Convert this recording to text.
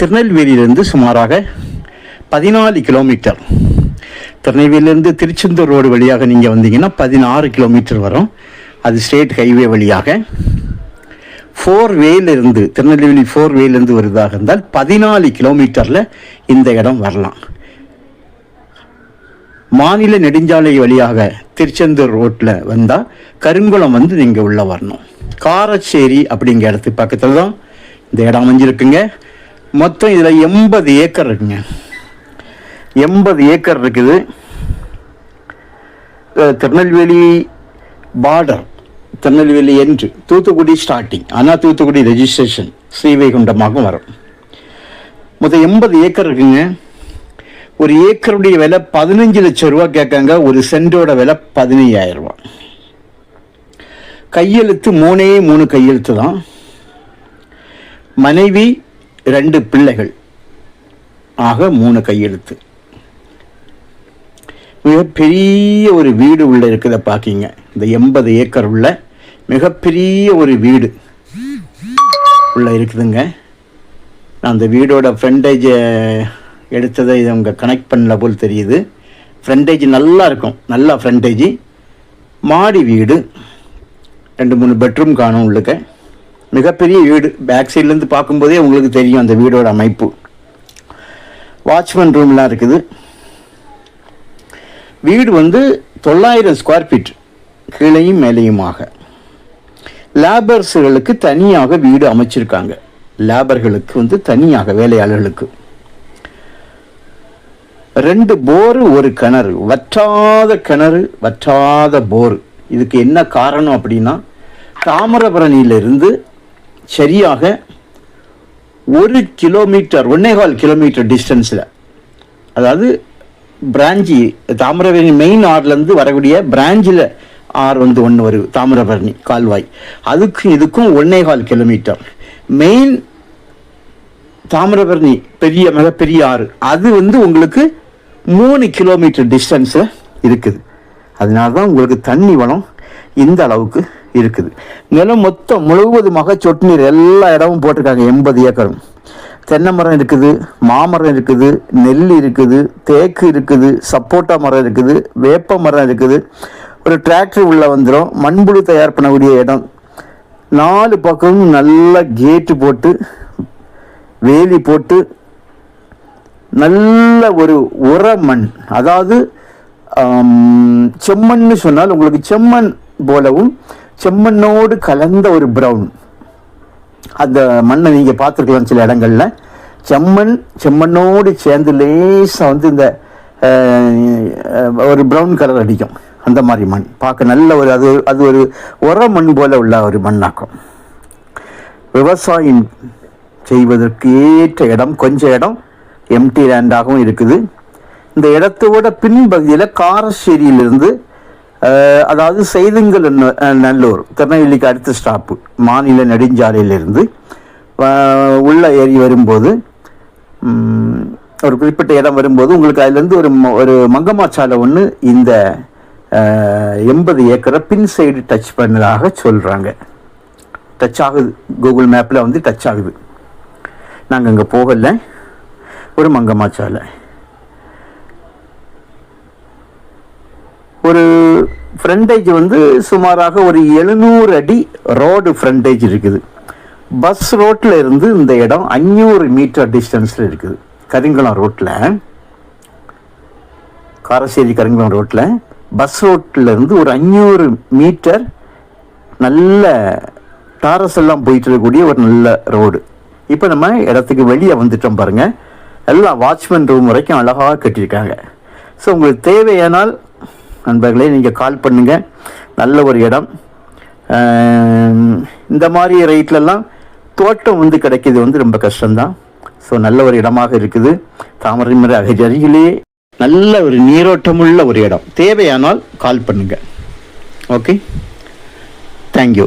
திருநெல்வேலியிலிருந்து சுமாராக பதினாலு kilometre. திருநெல்வேலியிலேருந்து Tiruchendur road வழியாக நீங்கள் வந்தீங்கன்னா பதினாறு கிலோமீட்டர் வரும். அது ஸ்டேட் ஹைவே வழியாக. ஃபோர் வேலிருந்து திருநெல்வேலி ஃபோர் வேலிருந்து வருவதாக இருந்தால் பதினாலு கிலோமீட்டரில் இந்த இடம் வரலாம். மாநில நெடுஞ்சாலை வழியாக திருச்செந்தூர் ரோட்டில் வந்தால் கருங்குளம் வந்து நீங்கள் உள்ளே வரணும். காரச்சேரி அப்படிங்கிற இடத்துக்கு பக்கத்தில் தான் இந்த இடம் அமைஞ்சிருக்குங்க. மொத்தம் இதில் எண்பது ஏக்கர் இருக்குங்க. எண்பது ஏக்கர் இருக்குது. திருநெல்வேலி பார்டர் திருநெல்வேலி என்று தூத்துக்குடி ஸ்டார்டிங் ஆனால் தூத்துக்குடி ரெஜிஸ்ட்ரேஷன் ஸ்ரீவைகுண்டமாகவும் வரும். மொத்தம் எண்பது ஏக்கர் இருக்குங்க. ஒரு ஏக்கருடைய விலை பதினஞ்சு லட்சம் ரூபா கேட்காங்க. ஒரு சென்டோட விலை பதினையாயிரம் ரூபா. கையெழுத்து மூணே மூணு கையெழுத்து தான் மனைவி ரெண்டு பிள்ளைகள். ஆக மூணு கையெழுத்து. மிகப்பெரிய ஒரு வீடு உள்ள இருக்கிறத பார்க்கிங்க இந்த எண்பது ஏக்கர் உள்ள மிகப்பெரிய ஒரு வீடு உள்ள இருக்குதுங்க. நான் அந்த வீடோட ஃப்ரண்டேஜை எடுத்ததை இதை அவங்க கனெக்ட் பண்ணல போல் தெரியுது. ஃப்ரண்டேஜ் நல்லா இருக்கும். நல்லா ஃப்ரண்டேஜ் மாடி வீடு. ரெண்டு மூணு பெட்ரூம் காணும் உள்ளுக்க. மிகப்பெரிய வீடு. பேக் சைட்லேருந்து பார்க்கும்போதே உங்களுக்கு தெரியும் அந்த வீடோட அமைப்பு. வாட்ச்மேன் ரூம்லாம் இருக்குது. வீடு வந்து தொள்ளாயிரம் ஸ்கொயர் ஃபீட் கீழையும் மேலேயுமாக. லேபர்ஸுகளுக்கு தனியாக வீடு அமைச்சிருக்காங்க. லேபர்களுக்கு வந்து தனியாக வேலையாளர்களுக்கு. ரெண்டு போரு ஒரு கிணறு. வற்றாத கிணறு வற்றாத போர். இதுக்கு என்ன காரணம் அப்படின்னா தாமிரபரணியிலிருந்து சரியாக ஒரு கிலோமீட்டர் ஒன்னேகால் கிலோமீட்டர் டிஸ்டன்ஸில் அதாவது பிராஞ்சி தாமிரபரணி மெயின் ஆறுலேருந்து வரக்கூடிய பிராஞ்சில் ஆறு வந்து ஒன்று வருது தாமிரபரணி கால்வாய். அதுக்கும் இதுக்கும் ஒன்னேகால் கிலோமீட்டர் மெயின் தாமிரபரணி பெரிய மிகப்பெரிய ஆறு. அது வந்து உங்களுக்கு மூணு கிலோமீட்டர் டிஸ்டன்ஸில் இருக்குது. அதனால தான் உங்களுக்கு தண்ணி வளம் இந்த அளவுக்கு இருக்குது. மேலும் மொத்தம் முழுவதுமாக சொட்டு நீர் எல்லா இடமும் போட்டிருக்காங்க. எண்பது ஏக்கரும். தென்னை மரம் இருக்குது மாமரம் இருக்குது நெல் இருக்குது தேக்கு இருக்குது சப்போட்டா மரம் இருக்குது வேப்ப மரம் இருக்குது. ஒரு டிராக்டர் உள்ளே வந்துடும் மண்புழு தயார் பண்ணக்கூடிய இடம். நாலு பக்கமும் நல்லா கேட்டு போட்டு வேலி போட்டு நல்ல ஒரு உர மண் அதாவது செம்மண்னு சொன்னால் உங்களுக்கு செம்மண் போலவும் செம்மண்ணோடு கலந்த ஒரு ப்ரௌன் அந்த மண்ணை நீங்கள் பார்த்துருக்கலாம் சில இடங்களில். செம்மண் செம்மண்ணோடு சேர்ந்து லேசாக வந்து இந்த ஒரு ப்ரௌன் கலர் அடிக்கும். அந்த மாதிரி மண். பார்க்க நல்ல ஒரு அது அது ஒரு உர மண் போல் உள்ள ஒரு மண்ணாக்கும். விவசாயம் செய்வதற்கு ஏற்ற இடம் கொஞ்சம் இடம் எம்டி லேண்டாகவும் இருக்குது. இந்த இடத்தோட பின்பகுதியில் காரசேரியிலிருந்து அதாவது செய்துங்கள் நல்லூர் திருநெல்வேலிக்கு அடுத்த ஸ்டாப்பு மாநில நெடுஞ்சாலையிலிருந்து உள்ளே உள்ள ஏறி வரும்போது ஒரு குறிப்பிட்ட இடம் வரும்போது உங்களுக்கு அதுலேருந்து ஒரு ஒரு மங்கம்மாச்சாலை ஒன்று இந்த எண்பது ஏக்கரை பின் சைடு டச் பண்ணதாக சொல்கிறாங்க டச் ஆகுது. கூகுள் மேப்பில் வந்து டச் ஆகுது. நாங்கள் அங்கே போகலை. ஒரு மங்கம்மாச்சாலை ஒரு ஃப்ரண்டேஜ் வந்து சுமாராக ஒரு எழுநூறு அடி ரோடு ஃப்ரண்டேஜ் இருக்குது. பஸ் ரோட்டில் இருந்து இந்த இடம் அஞ்சூறு மீட்டர் டிஸ்டன்ஸில் இருக்குது. கரிங்குளம் ரோட்டில் காரசேரி கரிங்குளம் ரோட்டில் பஸ் ரோட்டில் இருந்து ஒரு அஞ்சூறு மீட்டர் நல்ல டாரஸ் எல்லாம் போயிட்டு இருக்கக்கூடிய ஒரு நல்ல ரோடு இப்போ நம்ம இடத்துக்கு வெளியே வந்துட்டோம் பாருங்கள் எல்லாம் வாட்ச்மேன் ரூம் வரைக்கும் அழகாக கட்டியிருக்காங்க. ஸோ உங்களுக்கு தேவையானால் நண்பர்களே நீங்கள் கால் பண்ணுங்கள் நல்ல ஒரு இடம். இந்த மாதிரி ரேட்லலாம் தோட்டம் வந்து கிடைக்கிறது வந்து ரொம்ப கஷ்டம்தான். ஸோ நல்ல ஒரு இடமாக இருக்குது. தாமரை மர அருகே- அருகிலேயே நல்ல ஒரு நீரோட்டமுள்ள ஒரு இடம். தேவையானால் கால் பண்ணுங்கள் ஓகே தேங்க்யூ